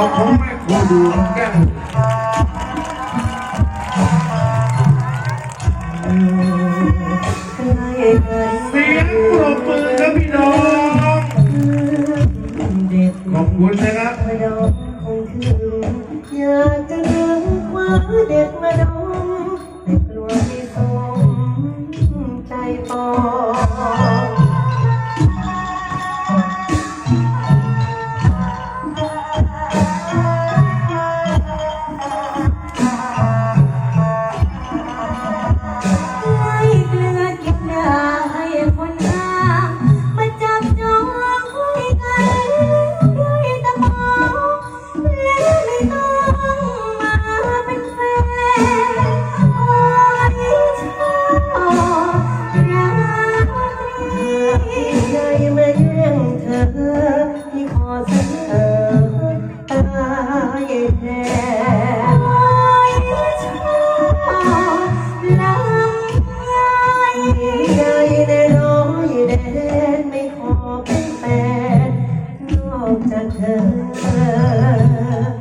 าของแม่ครูดูแก้มเสียงปรบมือครับพี่น้องขอบคุณนะครับด็กมาดมแต่กลัวไม่สมใจปอ จากเธอ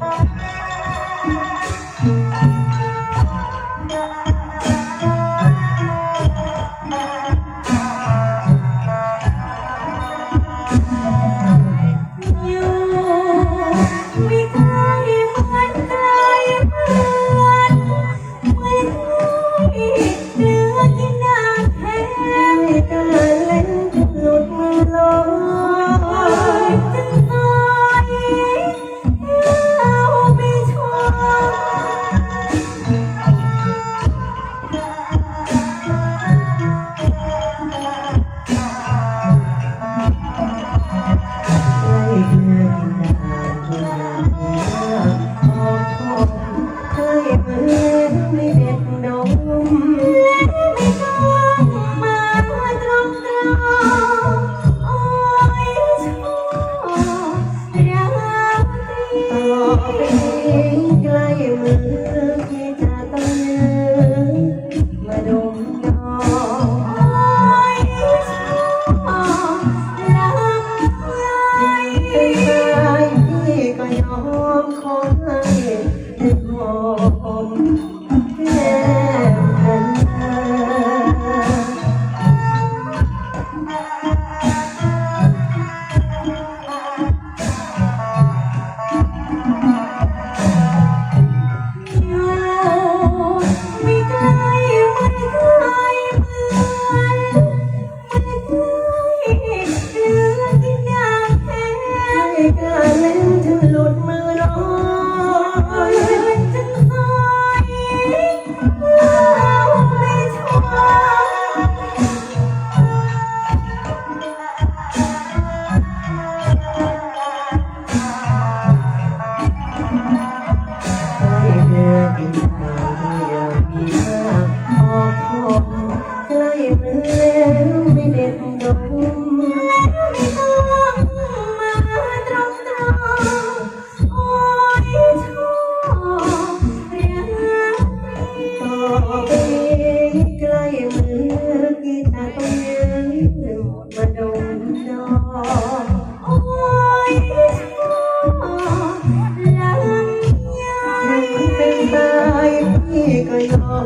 กันยอ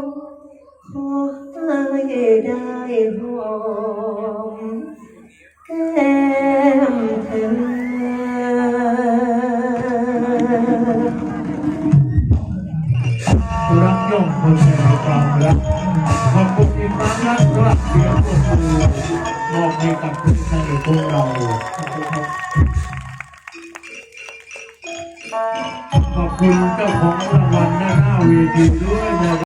มขอให้ได้หอมแก้มเธอรักย่อมคนมีความรักขอบคุณที่ความรักรักเดียวก็คือมอบให้กับเพื่อนสนิทขเรา คุณเจ้าของรางวัลหน้าเวทีด้วยนะ